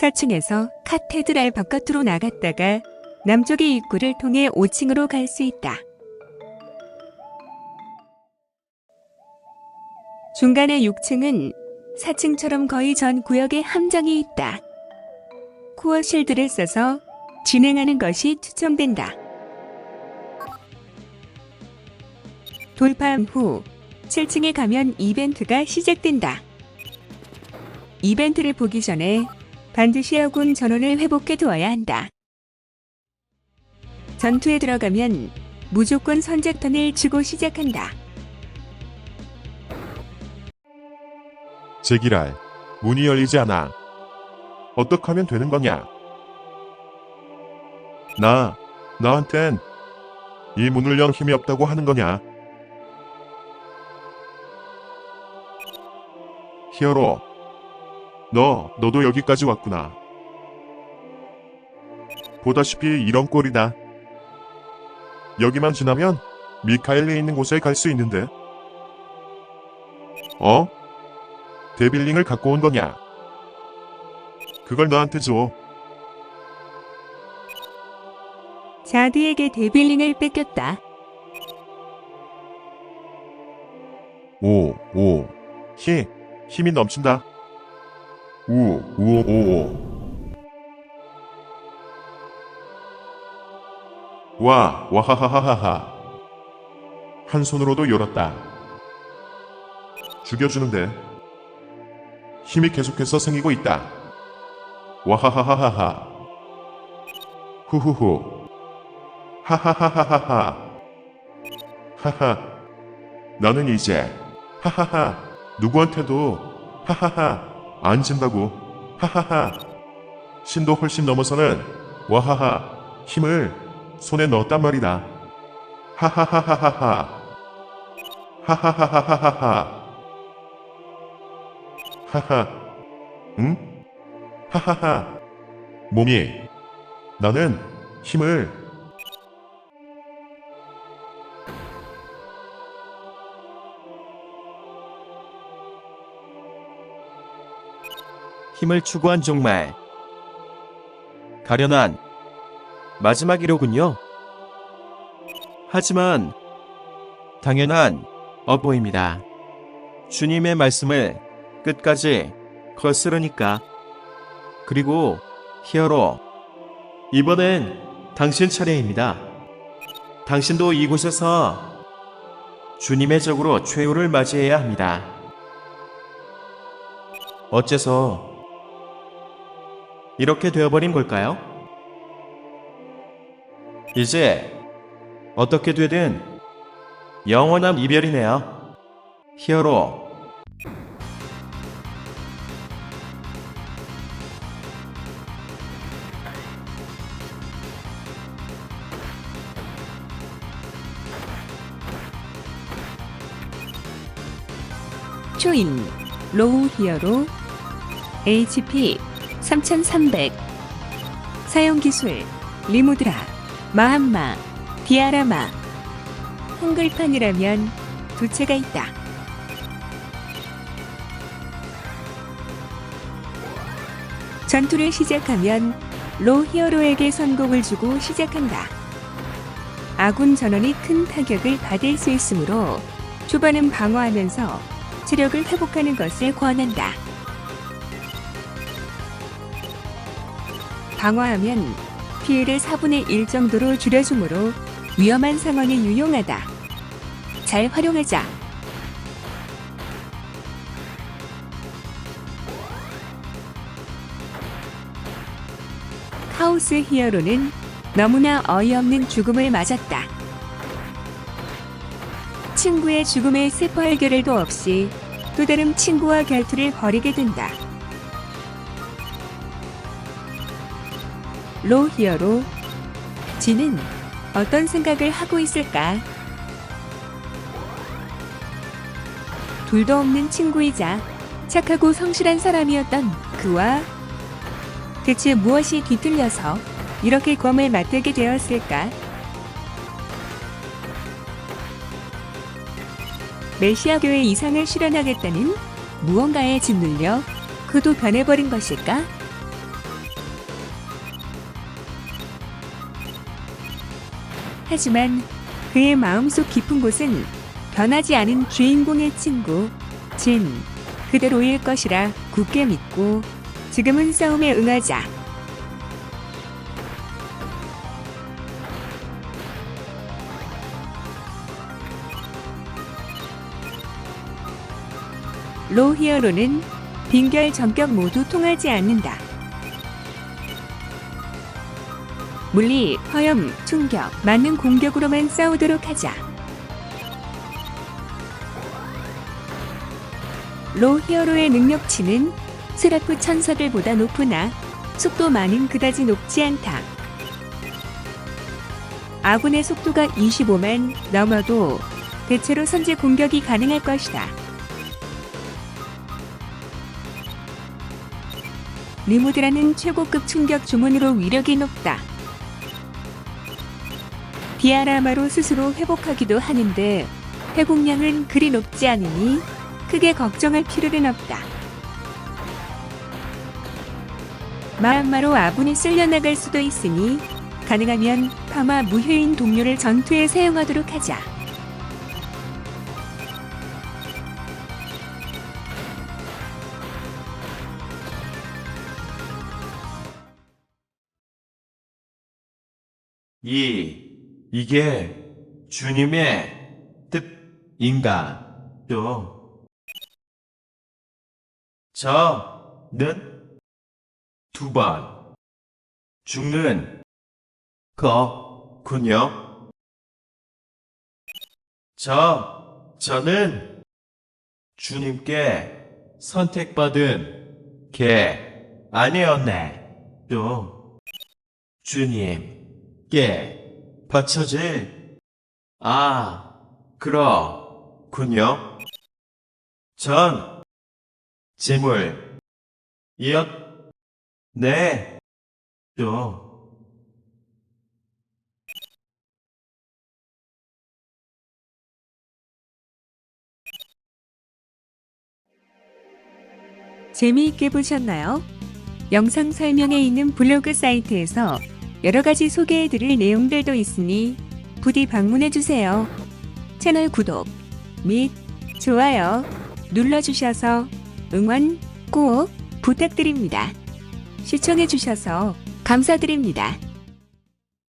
4층에서 카테드랄 바깥으로 나갔다가 남쪽의 입구를 통해 5층으로 갈 수 있다. 중간의 6층은 4층처럼 거의 전 구역에 함정이 있다. 코어 실드를 써서 진행하는 것이 추천된다. 돌파한 후 7층에 가면 이벤트가 시작된다. 이벤트를 보기 전에 반드시 아군 전원을 회복해 두어야 한다. 전투에 들어가면 무조건 선제턴을 주고 시작한다. 제기랄, 문이 열리지 않아. 어떻게 하면 되는 거냐? 나, 나한텐 이 문을 열 힘이 없다고 하는 거냐? 히어로, 너, 너도 여기까지 왔구나. 보다시피 이런 꼴이다. 여기만 지나면 미카엘리 있는 곳에 갈 수 있는데. 어? 데빌링을 갖고 온 거냐? 그걸 너한테 줘. 자드에게 데빌링을 뺏겼다. 오, 오. 힘, 힘이 넘친다. 우, 우, 오. 와, 와하하하하하. 한 손으로도 열었다. 죽여주는데. 힘이 계속해서 생기고 있다. 와하하하하하. 후후후. 하하하하하하. 하하. 나는 이제 하하하 누구한테도 하하하 안 진다고 하하하. 신도 훨씬 넘어서는 와하하 힘을 손에 넣었단 말이다. 하하하하하하 하하하하하하. 하하. 응? 하하하. 몸이 나는 힘을 힘을 추구한 종말. 가련한 마지막이로군요. 하지만 당연한 업보입니다. 주님의 말씀을 끝까지 거스르니까. 그리고 히어로, 이번엔 당신 차례입니다. 당신도 이곳에서 주님의 적으로 최후를 맞이해야 합니다. 어째서 이렇게 되어버린 걸까요? 이제 어떻게 되든 영원한 이별이네요. 히어로. 초인, 로우 히어로, HP 3300, 사용 기술, 리무드라, 마함마, 디아라마. 한글판이라면 두 채가 있다. 전투를 시작하면 로 히어로에게 선곡을 주고 시작한다. 아군 전원이 큰 타격을 받을 수 있으므로 초반은 방어하면서 체력을 회복하는 것을 권한다. 방어하면 피해를 4분의 1 정도로 줄여주므로 위험한 상황에 유용하다. 잘 활용하자. 카오스 히어로는 너무나 어이없는 죽음을 맞았다. 친구의 죽음에 슬퍼할 겨를도 없이 또 다른 친구와 결투를 벌이게 된다. 로 히어로 지는 어떤 생각을 하고 있을까? 둘도 없는 친구이자 착하고 성실한 사람이었던 그와 대체 무엇이 뒤틀려서 이렇게 검을 맞들게 되었을까? 메시아교의 이상을 실현하겠다는 무언가에 짓눌려 그도 변해버린 것일까? 하지만 그의 마음속 깊은 곳은 변하지 않은 주인공의 친구 진 그대로일 것이라 굳게 믿고 지금은 싸움에 응하자. 로 히어로는 빙결 전격 모두 통하지 않는다. 물리, 화염, 충격, 맞는 공격으로만 싸우도록 하자. 로 히어로의 능력치는 스라프 천사들보다 높으나 속도 많은 그다지 높지 않다. 아군의 속도가 25만 넘어도 대체로 선제 공격이 가능할 것이다. 리무드라는 최고급 충격 주문으로 위력이 높다. 디아라마로 스스로 회복하기도 하는데 회복량은 그리 높지 않으니 크게 걱정할 필요는 없다. 마음마로 아군이 쓸려나갈 수도 있으니 가능하면 파마 무효인 동료를 전투에 사용하도록 하자. 이, 이게 주님의 뜻인가, 요. 저는 두 번 죽는 거군요. 저, 저는 주님께 선택받은 개 아니었네. 요. 주님께 바쳐질 아 그렇군요. 전 재물 이었 네. 요. 재미있게 보셨나요? 영상 설명에 있는 블로그 사이트에서 여러 가지 소개해드릴 내용들도 있으니 부디 방문해주세요. 채널 구독 및 좋아요 눌러주셔서 응원 꼭 부탁드립니다. 시청해주셔서 감사드립니다.